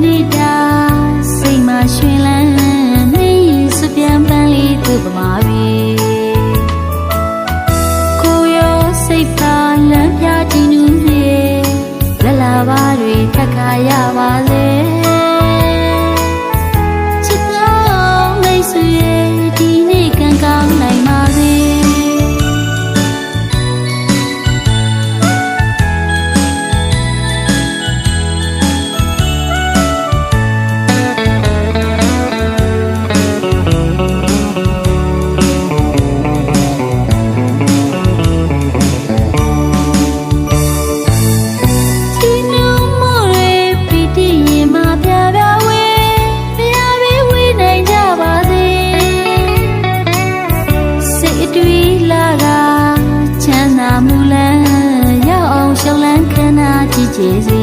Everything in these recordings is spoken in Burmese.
জীবনে ချမ်းသာမှုလန်းရောက်အောင်ရှုံလန်းခဏကြည့်ကြည်စေ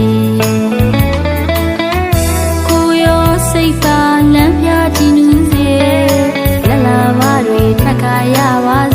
ကိုရောစိတ်သာလမ်းပြကြည့်နူးစေလလဘတွေထက်ခါရပါစေ